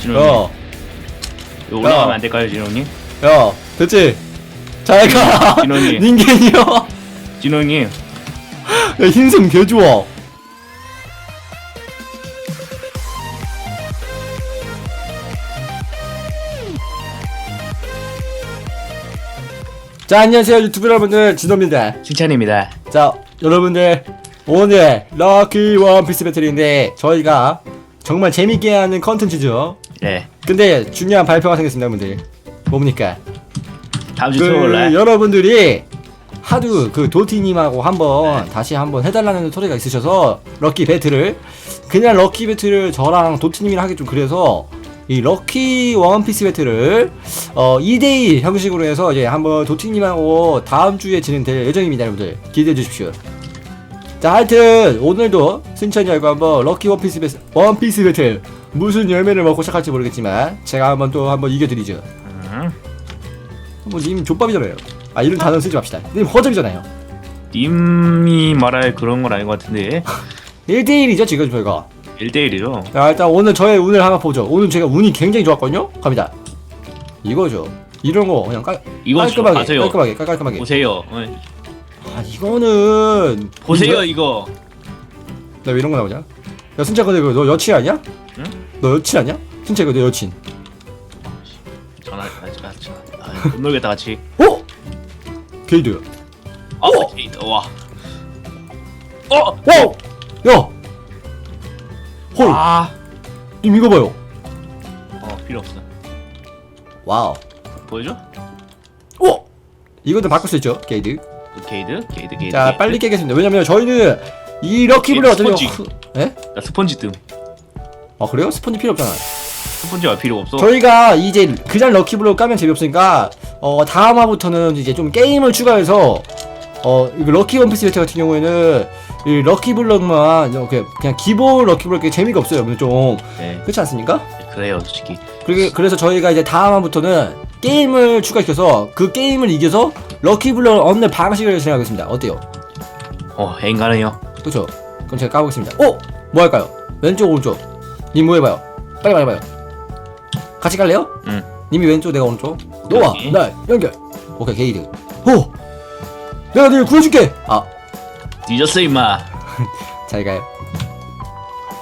진호님 야, 이거 올라가면 안 될까요 진호님? 야, 됐지? 잘 가. 진원이. 닌겐이요. 진호님 야, 흰색 개 좋아. 자, 안녕하세요. 유튜브 여러분들. 진호입니다. 칭찬입니다 자, 여러분들. 오늘 럭키 원피스 배틀인데 저희가 정말 재밌게 하는 컨텐츠죠. 네. 근데 중요한 발표가 생겼습니다, 여러분들. 뭡니까? 다음 주그 토요일 날. 여러분들이 하도 그 도티님하고 한번 다시 한번 해달라는 소리가 있으셔서 럭키 배틀을. 그냥 럭키 배틀을 저랑 도티님이랑 하기 좀 그래서 이 럭키 원피스 배틀을 어 2대2 형식으로 해서 이제 한번 도티님하고 다음 주에 진행될 예정입니다 여러분들. 기대해 주십시오. 자 하여튼 오늘도 순천이 알고 한번 럭키 원피스 배틀 원피스 배틀 무슨 열매를 먹고 시작할지 모르겠지만 제가 한번 또 한번 이겨드리죠 음, 뭐님 족밥이잖아요. 아 이런 단어 쓰지 맙시다. 님 허접이잖아요. 님이 말할 그런 건 아닌 것 같은데 1대1이죠 지금 저희가. 1대1이죠 자 일단 오늘 저의 운을 하나 보죠. 오늘 제가 운이 굉장히 좋았거든요. 갑니다. 이거죠. 이런 거 그냥 깔, 이거 깔끔하게 아세요 깔끔하게 깔- 깔끔하게. 보세요 어, 아 이거는 보세요 이거 나왜 이런 거 나오냐? 야 순차 근데 그너 여친 아니야? 응? 너 여친 아니야? 순차 이거 너 여친. 전화 아, 아, 아, 못 놀겠다 같이 어? 게이드. 아 오케이 와 어! 어? 야. 헐. 아! 님 이거 봐요. 어 필요 없어 와우. 보여줘? 어? 이것도 바꿀 수 있죠 게이드. 그 게이드? 게이드 게이드 자 게이드. 빨리 깨겠습니다 왜냐면 저희는 이 럭키블을 이게 어차피 스펀지. 에? 나 스펀지 뜸 아 그래요? 스펀지 필요 없잖아 스펀지가 필요 없어 저희가 이제 그냥 럭키블로 까면 재미없으니까 어 다음 화부터는 이제 좀 게임을 추가해서 어 이거 럭키 원피스 배트 같은 경우에는 이 럭키블럭만 이렇게 그냥 기본 럭키블럭 재미가 없어요 여러분 좀네 그렇지 않습니까? 그래요 솔직히 그게 그래서 저희가 이제 다음 화부터는 게임을 추가시켜서 그 게임을 이겨서 럭키블럭 얻는 방식을 진행하겠습니다 어때요? 어 행가네요 그렇죠. 그럼 제가 까보겠습니다. 어? 뭐 할까요? 왼쪽 오른쪽. 님 뭐 해봐요? 빨리 말해봐요. 같이 갈래요? 응. 님이 왼쪽 내가 오른쪽. 너와. 나 연결. 오케이 게이드. 오. 내가 니 구해줄게. 아, 뒤졌어 임마 잘 가요.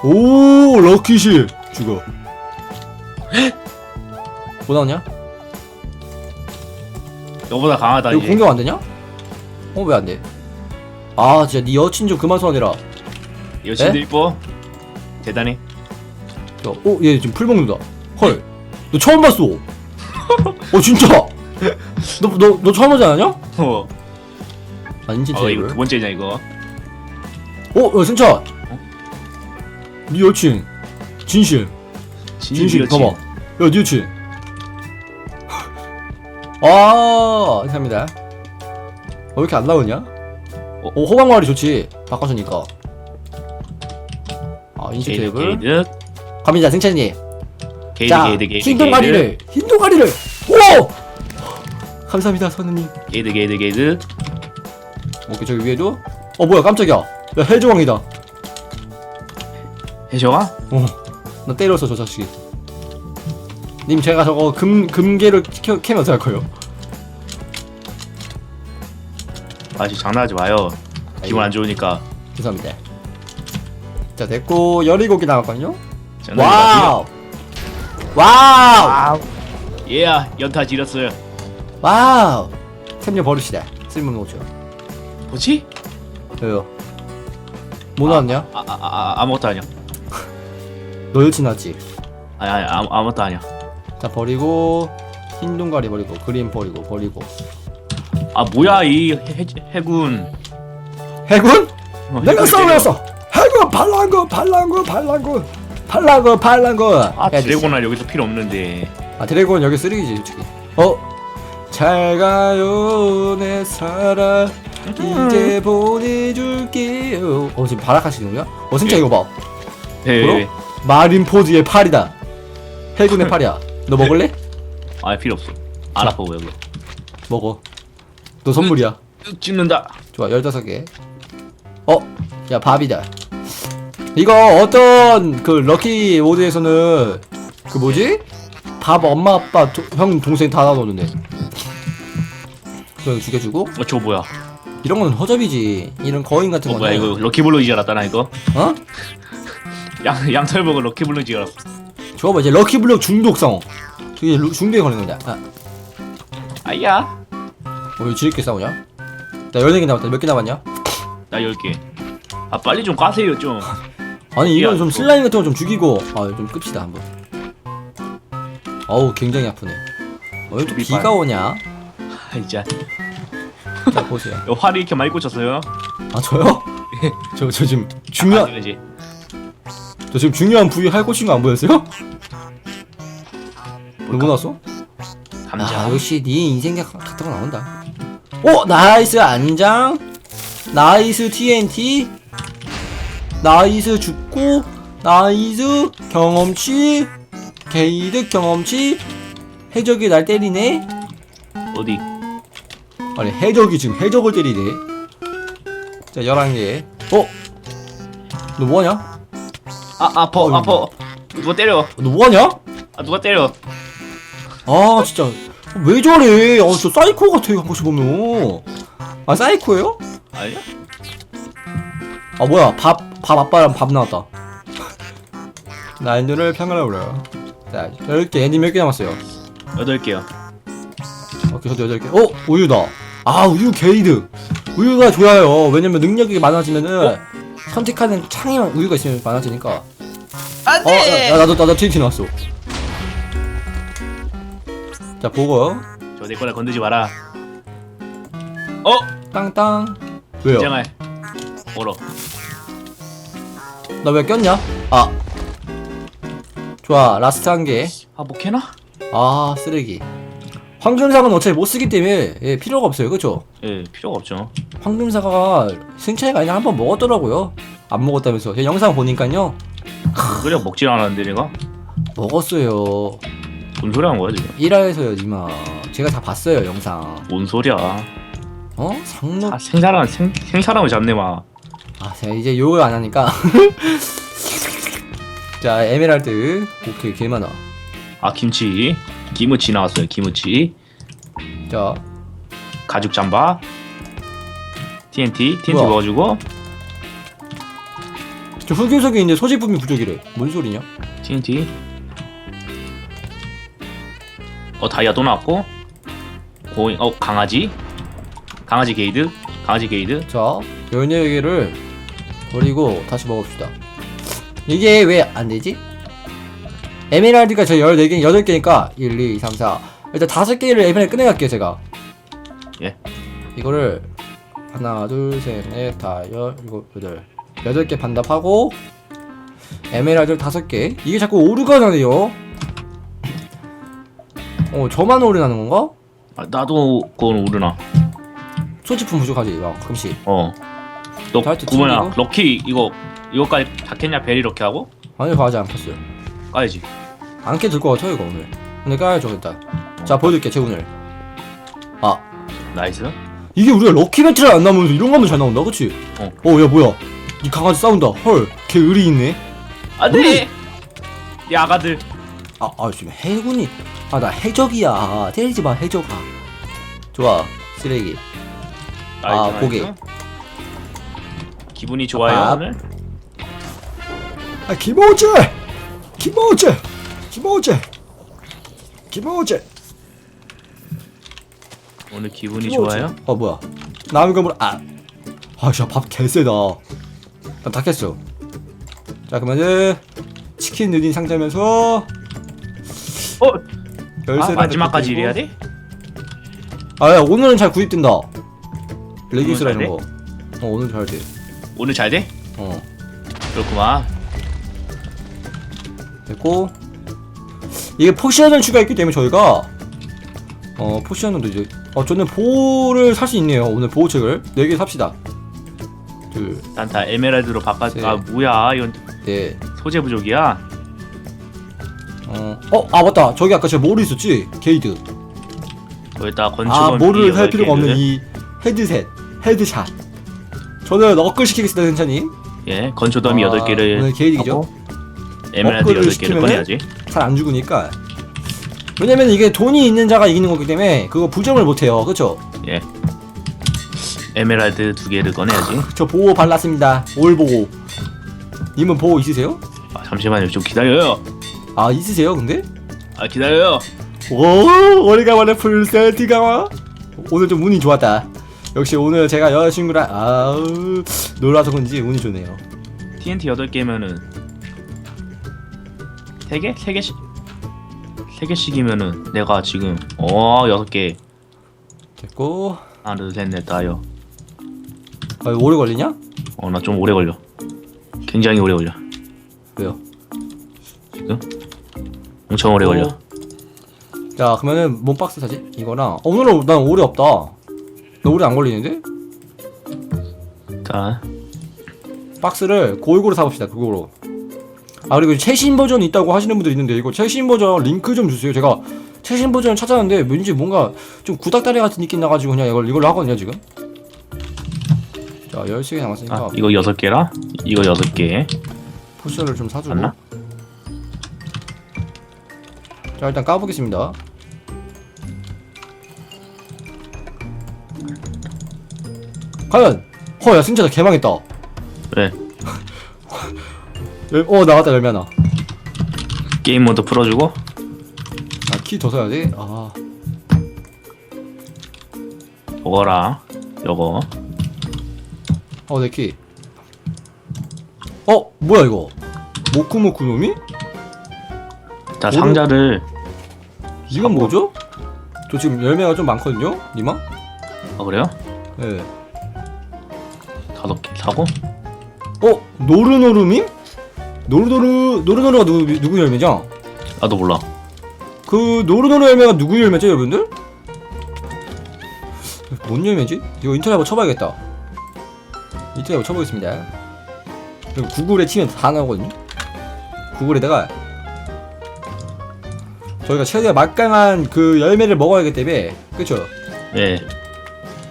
오 럭키시 죽어. 뭐 나오냐? 너보다 강하다 이거 이제 공격 안 되냐? 어 왜 안 돼? 아 진짜 네 여친 좀 그만 소환해라. 여친들 이뻐 대단해 야, 어, 얘 지금 풀 먹는다. 헐, 너 처음 봤어. 어, 진짜. 너, 너, 너 처음 하지 않았냐? 어, 아닌 진짜 어 이거. 두 번째냐 이거 어, 야, 승찬. 네 여친. 진실. 진실, 여친. 봐봐. 야, 네 여친. 아, 감사합니다. 어, 왜 이렇게 안 나오냐? 어, 어 호박마을이 좋지. 바꿔주니까. 아, 인식 테이블. 게이드 갑니다, 승찬님. 게이드 자, 게이드 게이드 흰 동아리를, 흰 동아리를. 오! 감사합니다, 선우님. 게이드 게이드 게이드 오케이, 저기 위에도. 어, 뭐야, 깜짝이야. 야, 해조왕이다. 해줘가? 어, 나 때렸어, 저 자식이. 님, 제가 저거 금, 금괴를 켜, 캐면 어떡할 거예요? 아직 장난하지 마요 기분 안 좋으니까 죄송합니다. 자, 됐고, 17개 나왔거든요? 와우! 와우! 와우 예야 연타 지렸어요 와우! 템좀 버립시다. 쓸모는 없죠. 뭐지? 왜요? 뭐 나왔냐? 아, 아, 아, 아무것도 아니야 너 여친 나왔지? 아니 아니 아무, 아무것도 아니야 자, 버리고, 흰 동가리 버리고, 그린 버리고, 버리고. 아 뭐야 이 해, 해군 해군? 어, 내가 싸우였어. 해군 반란군 반란군 반란군 반란군. 때려. 아 해야지. 드래곤알 여기서 필요 없는데 아 드래곤 여기 쓰레기지 솔직히. 어? 잘 가요 내 사랑 이제 보내줄게요. 어 지금 거야? 어 진짜 예. 이거 봐. 네? 네. 마린포드의 팔이다. 해군의 팔이야. 너 먹을래? 아 필요 없어 안 자. 아파 보여 먹어. 너 선물이야. 뚝 찍는다 좋아 15개 어? 야 밥이다 이거 어떤 그 럭키 모드에서는 그 뭐지? 밥 엄마 아빠 도- 형 동생 다 나눠줬네. 그거 죽여주고. 어 저거 뭐야? 이런 거는 허접이지. 이런 거인 같은 어 거는 뭐야 이거 럭키블럭이지 알았다 나 이거? 어? 양 양털먹은 럭키블럭이지 알았어 저거 봐 이제 럭키블럭 중독성. 저게 루- 중독에 걸리는 거야. 아, 아야. 어, 왜 지렇게 싸우냐? 나 14개 남았다. 몇 개 남았냐? 나 10개. 아 빨리 좀 까세요 좀 아니 이건 야, 좀. 슬라임 같은 거 좀 죽이고. 아 좀 끕시다 한번. 어우 굉장히 아프네. 어, 왜또. 비가 오냐? 아, 진짜 자 보세요. 야, 활이 이렇게 많이 꽂혔어요? 아 저요? 저, 저 지금 중요한 아, 지. 저 지금 중요한 부위 할 꽂힌 거안 보였어요? 누구 나왔어? 감자. 아 역시 네 인생 같은 거 나온다. 오 나이스 안장. 나이스 TNT 나이스 죽고 나이스 경험치 게이드 경험치. 해적이 날 때리네. 어디? 아니 해적이 지금 해적을 때리네. 자 11개. 어? 너 뭐하냐? 아 아파 어, 아파 누가 때려? 너 뭐하냐? 아 누가 때려? 아 진짜. 왜 저래? 아저 사이코 같아 한 번씩 보면. 아 사이코예요? 아니야 아 뭐야. 밥 밥 아빠랑 밥 나왔다. 난들을 평가하려 자 10개. 엔딩 몇 개 남았어요? 8개요. 오케이 저도 8개. 어? 우유다. 아 우유 게이드. 우유가 좋아요. 왜냐면 능력이 많아지면은 선택하는 창이 우유가 있으면 많아지니까. 어? 야, 야, 나도 나도 TNT 나왔어. 자 보고 저내 거나 건드지 마라. 어? 땅땅. 왜요? 이장할. 얼어 나왜 꼈냐? 아. 좋아 라스트 한개. 아 목해나? 아 쓰레기. 황금사과는 어차피 못 쓰기 때문에 예, 필요가 없어요. 그쵸? 예 필요가 없죠. 황금사과가 승차이가 아니라 한번 먹었더라고요. 안 먹었다면서. 제가 영상 보니까요. 그래 먹질 않았는데 내가? 먹었어요. 뭔 소리 하는 거야 지금? 1화에서요 니마. 제가 다 봤어요 영상. 뭔 소리야? 어? 상록 아 생사람 생, 생사람을 잡네 막 아 제가 이제 욕을 안 하니까. 자 에메랄드 오케이 개 많아 아 김치. 김치 나왔어요 김치. 자. 가죽 잠바. TNT TNT 뭐야? 먹어주고. 저 흑요석이 이제 소지품이 부족이래. 뭔 소리냐? TNT. 어 다이아 또 나왔고. 고잉 어 강아지. 강아지 게이드. 강아지 게이드. 자, 14개를 버리고 다시 먹읍시다. 이게 왜 안 되지? 에메랄드가 저 14개, 8개니까 1, 2, 3, 4. 일단 5개를 에메랄드 꺼내갈게요, 제가. 예. 이거를 하나, 둘, 셋, 넷, 다, 열, 일곱, 여덟. 8개 반납하고 에메랄드 5개. 이게 자꾸 오르가 나네요. 어, 저만 오르나는 건가? 아, 나도 그건 오르나 소지품 부족하지, 막 가끔씩. 어 너 다이어트 구멍이야. 튕기고? 럭키 이거 이거까지 다 캤냐? 베리 럭키 하고? 아니, 가지 않겠어요. 까야지. 안게 들것 같아요 이거 오늘. 근데 까야죠 일단. 자 보여줄게 제 오늘. 아. 나이스. 이게 우리가 럭키 배틀을 안 나오면서 이런 거 하면 잘 나온다 그치? 어. 어야 뭐야? 이 강아지 싸운다. 헐걔 의리 있네. 안돼! 이 아가들. 아, 아 지금 해군이. 아 나 해적이야. 때리지 마 해적아. 좋아 쓰레기. 나이스, 아, 나이스. 기분이 좋아요 아. 오늘? 아 김호재! 김호재! 김호재! 김호재! 오늘 기분이 김호재. 좋아요? 어 뭐야? 남은 건물 아. 아씨 밥 개세다. 난다 깼어. 자 그러면은 치킨 누딘 상자면서 어? 열쇠 아, 마지막까지 이래야 돼? 아야 오늘은 잘 구입된다. 오늘 이런 잘 거어 오늘 잘돼어 오늘 잘 돼? 그렇구만 됐고 이게 포션을 추가했기 때문에 저희가 어 포션은 이제 어 저는 보호를 살 수 있네요 오늘 보호책을 4개 삽시다 난 다 에메랄드로 바꿔 네. 아 뭐야 이건 둘넷 소재 부족이야 어, 어, 아 맞다. 저기 아까 제가 모르 있었지? 게이드. 거기다 건축원 아, 모르를 살 필요가 없는. 이 헤드셋, 헤드샷. 저는 업글 시키겠습니다, 괜찮니? 예 건초 더미 아, 8개를 오늘 게이득이죠? 에메랄드 업글을 8개를 시키면은? 꺼내야지 잘 안 죽으니까 왜냐면 이게 돈이 있는 자가 이기는 거기 때문에 그거 부정을 못 해요 그쵸? 예. 에메랄드 두 개를 꺼내야지. 저 보호 발랐습니다 올 보호 님은 보호 있으세요? 아, 잠시만요. 좀 기다려요. 아 있으세요 근데? 아, 기다려요. 오 오래간만에 풀세트가 와 오늘 좀 운이 좋았다 역시 오늘 제가 여자친구랑 아우 놀아서 그런지 운이 좋네요. TNT 8개면은 3개? 3개씩? 3개씩이면은 내가 지금 어 6개. 됐고. 하나 둘셋넷 다요. 아 이거 오래 걸리냐? 어 나 좀 오래 걸려. 굉장히 오래 걸려. 왜요? 지금? 엄청 오래 걸려. 어. 자 그러면은 뭔 박스 사지? 이거랑? 어, 오늘은 난 오래 없다 나 오래 안 걸리는데? 자. 박스를 골고루 사봅시다 골고루. 아 그리고 최신 버전 있다고 하시는 분들 있는데 이거 최신 버전 링크 좀 주세요. 제가 최신 버전을 찾았는데 왠지 뭔가 좀 구닥다리 같은 느낌 나가지고 그냥 이걸 이걸로 하거든요 지금. 자 10시간 남았으니까 아, 이거 6개라? 이거 6개. 포션을 좀 사주고. 맞나? 자 일단 까보겠습니다 과연 허야 나 개망했다 왜 열, 어 나왔다 열매 하나 게임 모드 풀어주고 아키더 사야 돼? 아 요거랑 요거 어, 내 키. 어, 뭐야 이거? 모쿠모쿠 놈이? 자 뭐를- 상자를 이건 뭐죠? 저 지금 열매가 좀 많거든요, 니마? 아 그래요? 예. 사고 어, 노르노르밈? 노르노르 노르노르가 누구 누구 열매죠? 나도 몰라 그 노르노르 열매가 누구 열매죠, 여러분들? 뭔 열매지? 이거 인터넷 한번 쳐봐야겠다. 인터넷 한번 쳐보겠습니다. 그리고 구글에 치면 다 나오거든요. 구글에다가 저희가 최대한 막강한 그 열매를 먹어야 하기 때문에 그쵸? 예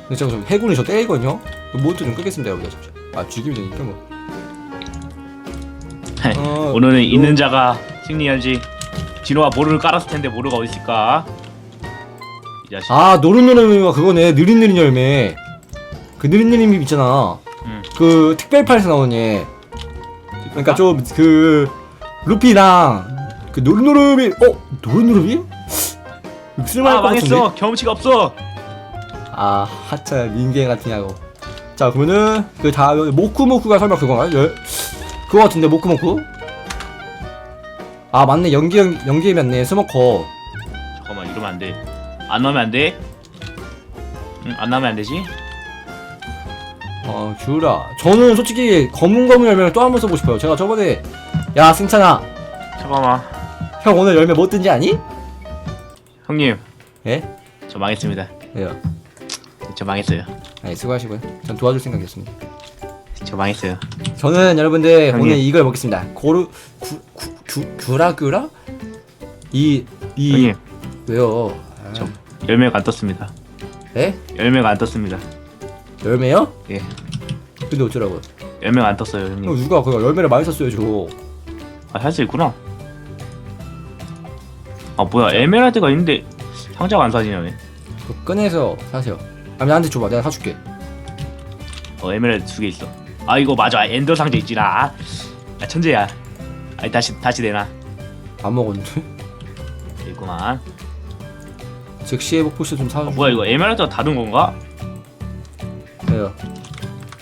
근데 제가 좀 해군이 저 때리거든요. 모두 좀 끄겠습니다, 여러분들. 잠시. 아 죽이면 되니까 뭐. 어, 오늘은 요- 있는 자가 승리하지 진호가 모르를 깔았을 텐데 모르가 어디 있을까? 이 자식. 아 노릇노릇가 그거네. 느릿느릿 열매. 그 느릿느릿 있잖아. 응. 그 특별판에서 나온 얘 그러니까 좀 그 루피랑 그 노릇노릇이 어? 노릇노릇이? 쓸만할 아것 같은데? 망했어. 경험치가 없어. 아 하차 민개 같으냐고 자 그러면은 그 다음에 모쿠모쿠가 설마 그건가요? 열... 그거 같은데 모쿠모쿠? 아 맞네. 연기 연기 맞네. 스모커. 잠깐만 이러면 안 돼. 안 나오면 안 돼? 응, 안 나오면 안 되지? 어 귤아 저는 솔직히 검은 검은 열매를 또 한 번 써보고 싶어요. 제가 저번에 야 승찬아. 잠깐만. 형 오늘 열매 뭐 뜬지 아니? 형님. 예? 저 망했습니다. 왜요? 저 망했어요 아니 수고하시고요. 전 도와줄 생각이었습니다. 저 망했어요. 저는 여러분들 형님. 오늘 이걸 먹겠습니다. 고르 구, 구, 구, 귤라 귤라? 이, 이 형님. 왜요? 아, 저 열매가 안 떴습니다. 예? 열매가 안 떴습니다. 열매요? 예. 근데 어쩌라고요? 열매가 안 떴어요 형 형님 누가 그 열매를 많이 썼어야죠 아할 수 있구나. 아 뭐야 에메랄드가 있는데 상자가 안 사지냐 왜 그거 꺼내서 사세요 아니 나한테 줘봐. 내가 사줄게. 어 에메랄드 두 개 있어. 아 이거 맞아. 엔더 상자 있지 나. 아, 아 천재야. 아니 다시 다시 내놔. 안 먹었는데? 있구만. 즉시 회복 포션 좀 사줘 어, 뭐야 이거 에메랄드가 다른 건가? 왜요?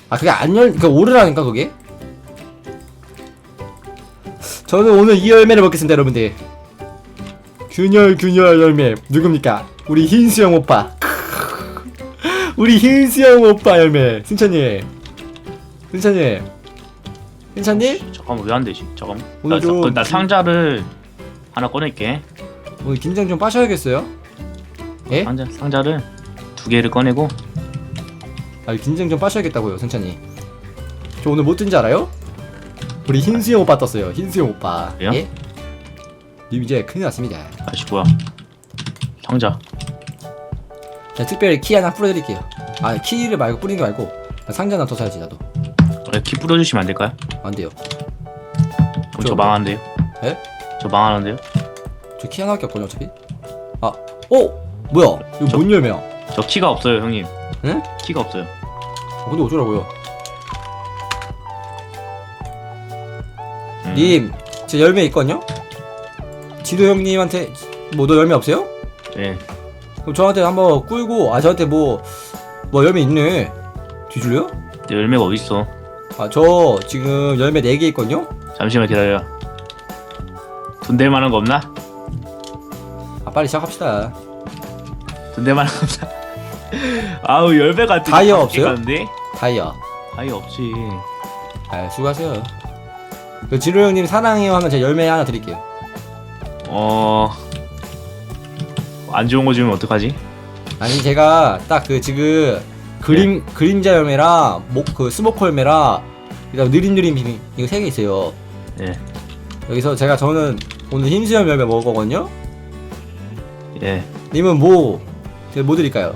아 그게 안 열, 그 오르라니까 그게? 저는 오늘 이 열매를 먹겠습니다 여러분들. 균열 균열 열매. 누굽니까? 우리 흰수영 오빠 우리 흰수영 오빠 열매 승찬님 승찬님 승찬님 잠깐만 왜 안 되지? 잠깐만 오늘 나, 좀 나, 나 기- 상자를 하나 꺼낼게 오늘 긴장 좀 빠셔야겠어요? 예? 상자 상자를 두 개를 꺼내고 아 긴장 좀 빠셔야겠다고요 승찬님 저 오늘 뭐 뜬지 알아요? 우리 흰수영 오빠 떴어요 흰수영 오빠 그래요? 예? 님 이제 큰일 났습니다 아씨 뭐야 상자 제가 특별히 키 하나 뿌려드릴게요 아 키를 말고 뿌리는 게 말고 상자 하나 더 사야지 나도 어, 키 뿌려주시면 안 될까요? 안 돼요 그럼 저저 뭐- 망하는데요? 예? 저 망하는데요? 저 키 하나밖에 없거든요 어차피 아 어? 뭐야 이거 저- 뭔 열매야 저 키가 없어요 형님 응? 키가 없어요 어, 근데 어쩌라고요 음. 님, 제 열매 있거든요? 지도 형님한테 뭐 너 열매 없어요? 네 그럼 저한테 한번 꿀고 아 저한테 뭐 뭐 열매 있네 뒤줄래요? 내 열매가 어딨어 아 저 지금 열매 4개 있거든요? 잠시만 기다려 돈 될 만한 거 없나? 아 빨리 시작합시다 돈 될 만한 거 없나? 아우 열매가 다이아 없어요? 다이아 다이아 없지 아 수고하세요 그 지로 형님 사랑해요 하면 제가 열매 하나 드릴게요 어... 안 좋은 거 주면 어떡하지? 아니 제가 딱 그 지금 그림 그림자 열매랑 목그 스모커 열매랑 그다음 느림느림 비빔 이거 세 개 있어요 예, 여기서 제가 저는 오늘 흰수염 열매 먹을 거거든요 예 님은 뭐, 제가 뭐 드릴까요?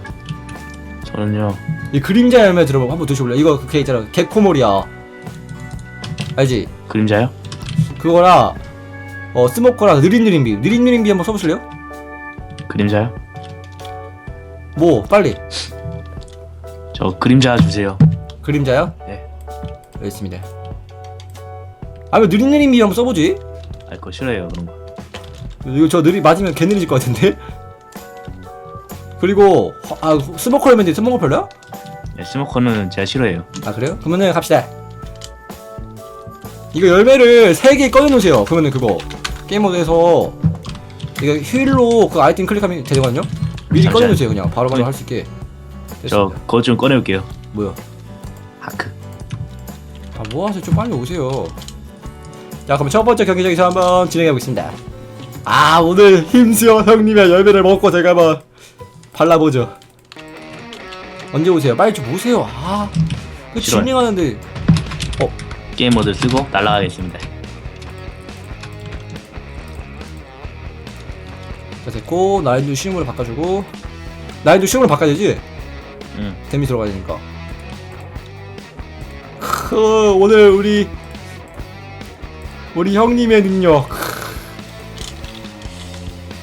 저는요 이 그림자 열매 들어보고 한번 드셔볼래요? 이거 그게 있잖아. 개코몰이야. 알지? 그림자요? 그거랑, 어, 스모커랑 느린느린 비. 느린느린 비 한번 써보실래요? 그림자요? 뭐, 빨리. 저 그림자 주세요 그림자요? 네. 알겠습니다. 아, 왜 느린느린비 한번 써보지? 아 그거 싫어해요 그런 거 이거 저 느리, 맞으면 개 느리질 것 같은데? 그리고, 허- 아, 스모커 열매인데 스모커 별로야? 네, 스모커는 제가 싫어해요 아 그래요? 그러면은 갑시다 이거 열매를 3개 꺼내놓으세요 그러면은 그거 게임 모드에서 이거 휠로 그 아이템 클릭하면 되거든요? 미리 잠시만요. 꺼내놓으세요 그냥. 바로바로 할 수 있게. 저 됐습니다. 그거 좀 꺼내올게요. 뭐야 하크. 아 뭐하세요 좀 빨리 오세요. 자 그럼 첫 번째 경기장에서 한번 진행해 보겠습니다. 아 오늘 힘수어 형님의 열매를 먹고 제가 한번 발라보죠. 언제 오세요? 빨리 좀 오세요. 아 그 싫어요. 진행하는데. 게임 모드 쓰고 날아가겠습니다 자 됐고 나이도 쉬움으로 바꿔주고 나이도 쉬움으로 바꿔야 되지? 응. 데미 들어가야 되니까. 크, 오늘 우리 우리 형님의 능력.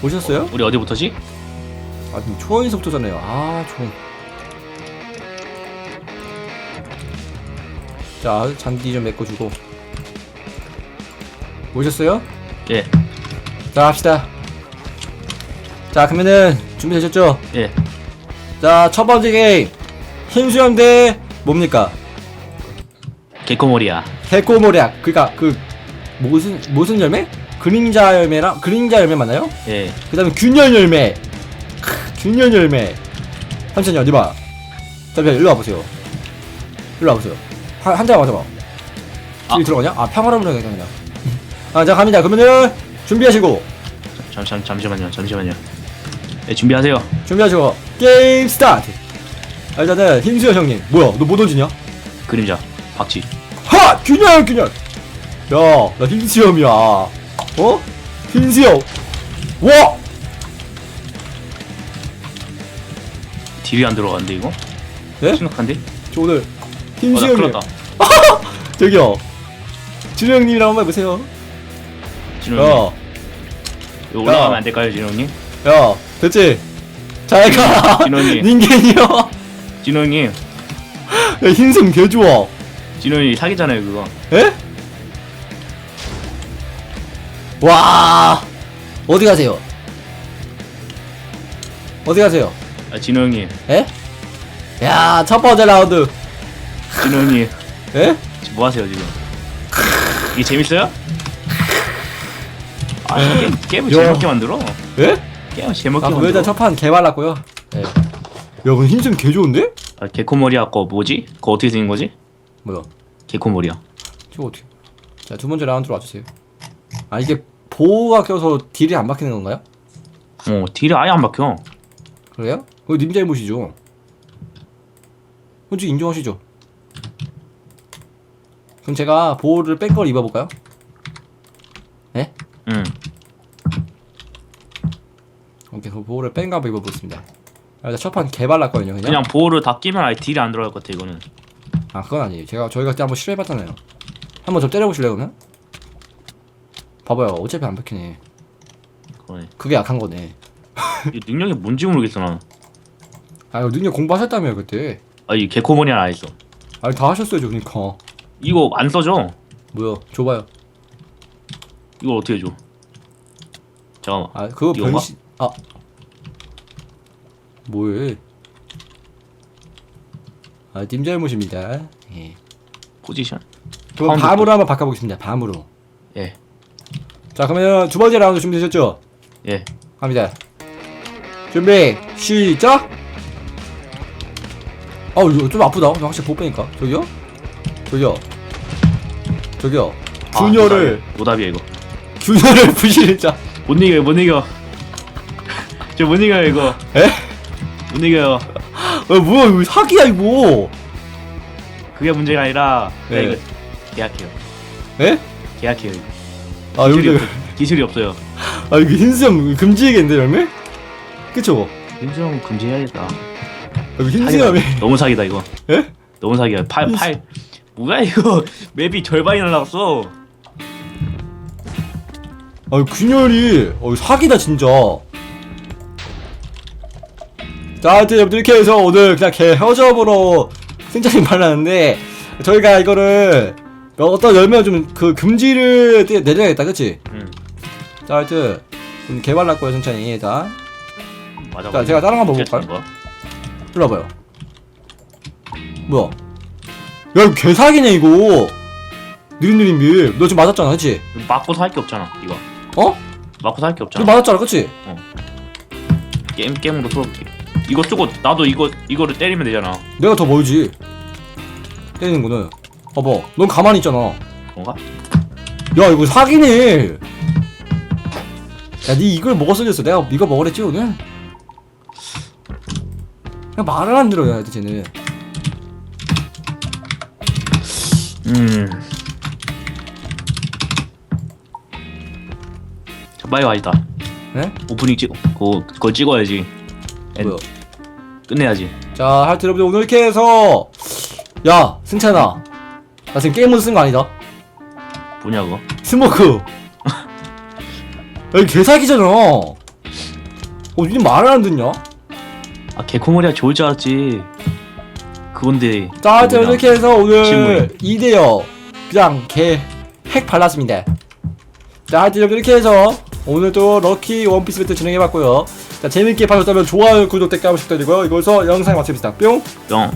오셨어요? 우리 어디부터지? 아 지금 초원석도잖아요. 아 초원. 자 잔디 좀 메꿔주고. 오셨어요? 예. 자 합시다 자 그러면은 준비되셨죠? 예. 자, 첫 번째 게임. 흰수염 대 뭡니까? 개코몰이야 개코모략. 그니까 그 무슨 무슨 열매? 그림자 열매랑 그림자 열매 맞나요? 예 그다음에 균열 열매. 크, 균열 열매. 잠시만요, 니봐. 잠시만 일로 와보세요. 일로 와보세요. 한 한 대 맞아봐. 아. 여기 들어가냐? 아 평화로운 그냥 그냥. 아, 자 갑니다. 그러면은 준비하시고 잠, 잠, 잠시만요 잠시만요 예 준비하세요 준비하시고 게임 스타트. 아, 일단은 흰수염 형님. 뭐야? 너 뭐 던지냐? 그림자 박쥐 하! 균열 균열 야, 나 흰수염이야. 어? 흰수염. 와! 딜이 안 들어가는데 이거? 예? 심각한데? 저 오늘 어나 흰수염이. 큰일 났다 저기요. 준호 형님이랑 한번 해보세요. 진호 야, 이거 올라가면 야. 안 될까요 진호 형님? 야, 됐지? 잘 가. 진호 형님 닌겐이요. 진호 형님 야, 흰색 개 좋아. 진호 형이 사기잖아요 그거 에? 와. 어디 가세요? 어디 가세요? 아 진호 형님 에? 야, 첫 번째 라운드. 진호 형님 에? 지금 뭐 하세요 지금? 이게 재밌어요? 아 게임, 게임을 야. 재밌게 만들어 에? 게임을 재밌게 아, 일단 첫판 개발랐고요. 네. 야, 근데 흰색 개 좋은데? 아, 개코머리야 거 뭐지? 그거 어떻게 생긴 거지? 뭐야? 개코머리야 이거 어떻게? 자, 두 번째 라운드로 와주세요. 아, 이게 보호가 껴서 딜이 안 박히는 건가요? 어 딜이 아예 안 박혀 그래요? 그거 님 잘못이죠. 솔직히 인정하시죠? 그럼 제가 보호를 뺀걸 입어볼까요? 네? 응 오케이, 그럼 보호를 한번 입어보겠습니다. 아, 일단 첫판 개발랐거든요, 그냥. 그냥 보호를 다 끼면 아예 딜이 안 들어갈 것 같아 이거는 아, 그건 아니에요. 제가 저희가 그때 한번 실험해봤잖아요. 한번 좀 때려보실래요, 그러면? 봐봐요, 어차피 안 박히네. 그러네. 그게 약한 거네. 이 능력이 뭔지 모르겠어 나. 아 이거 능력 공부하셨다며요 그때. 아이 개코머니 안 했어. 아니 다 하셨어야죠 그러니까. 이거 안 써져. 뭐야 줘봐요. 이거 어떻게 줘? 잠깐만. 아 그거? 변신 아 뭐해? 아 님 잘못입니다. 예. 포지션. 그럼. 밤으로 한번 바꿔보겠습니다. 밤으로. 예. 자 그러면 두 번째 라운드 준비되셨죠? 예. 갑니다. 준비 시작. 아 이거 좀 아프다. 확실히 못 빼니까. 저기요? 저기요. 저기요. 아, 균열을 노답이야, 노답이야 이거. 균열을 부시자. 못 이겨요 못 이겨. 저 못 이겨요 이거. 에? 못 이겨요. 어 뭐야 이거 사기야 이거. 그게 문제가 아니라 네. 네. 이거 계약해요. 에? 계약해요. 이거. 아 기술이, 여기 없, 기술이 없어요. 아 이거 흰수염 금지겠는데 열매? 그쵸? 인수형 금지해야겠다. 여기 사기다. 흰수염이 너무 사기다 이거. 에? 너무 사기야. 팔 팔. 뭐야 이거 맵이 절반이 날라갔어. 아 균열이 어 사기다 진짜. 자 하여튼 여러분들 이렇게 해서 오늘 그냥 개 허접으로 승자님 발랐는데 저희가 이거를 어떤 열면 좀그 금지를 떼- 내려야겠다 그치? 응. 자 하여튼 좀 개발랐고요 천천히 자 맞아. 자, 제가 다른 거 한번 볼까요? 와봐요 뭐야 야 이거 개사기네 이거 느림느림 밀너 지금 맞았잖아 그치? 맞고 살 게 없잖아 이거. 어? 맞고 살게너 없잖아. 맞았잖아 그치? 게임 게임으로 풀어볼게. 쓰고 나도 이거 이거를 때리면 되잖아. 내가 더 멀지 때리는 거는 봐봐 넌 가만히 있잖아 뭔가? 야 이거 사기네 야니 이걸 먹었어야 됐어 내가 이거 먹으랬지 오늘 그냥 말을 안 들어야 돼 쟤는 음. 자, 빨리 와 있다. 네? 오프닝 찍어. 그거 그걸 찍어야지. 엔- 뭐야 끝내야지. 자 하여튼 여러분들 오늘 이렇게 해서 야 승찬아 나 지금 게임 모드 쓴거 아니다 뭐냐 그거? 스모크 야 이거 개사기잖아 어 니 말을 안 듣냐 아 개코머리가 좋을 줄 알았지. 그건데. 자 하여튼 뭐냐. 이렇게 해서 오늘 질문. 2대0 그냥 개 핵 발랐습니다 자 하여튼 여러분 이렇게 해서 오늘도 럭키 원피스 배틀 진행해봤고요 자 재밌게 봐주셨다면 좋아요 구독 댓글 한 번씩 부탁드리고요. 이걸서 영상 마치겠습니다. 뿅. 뿅.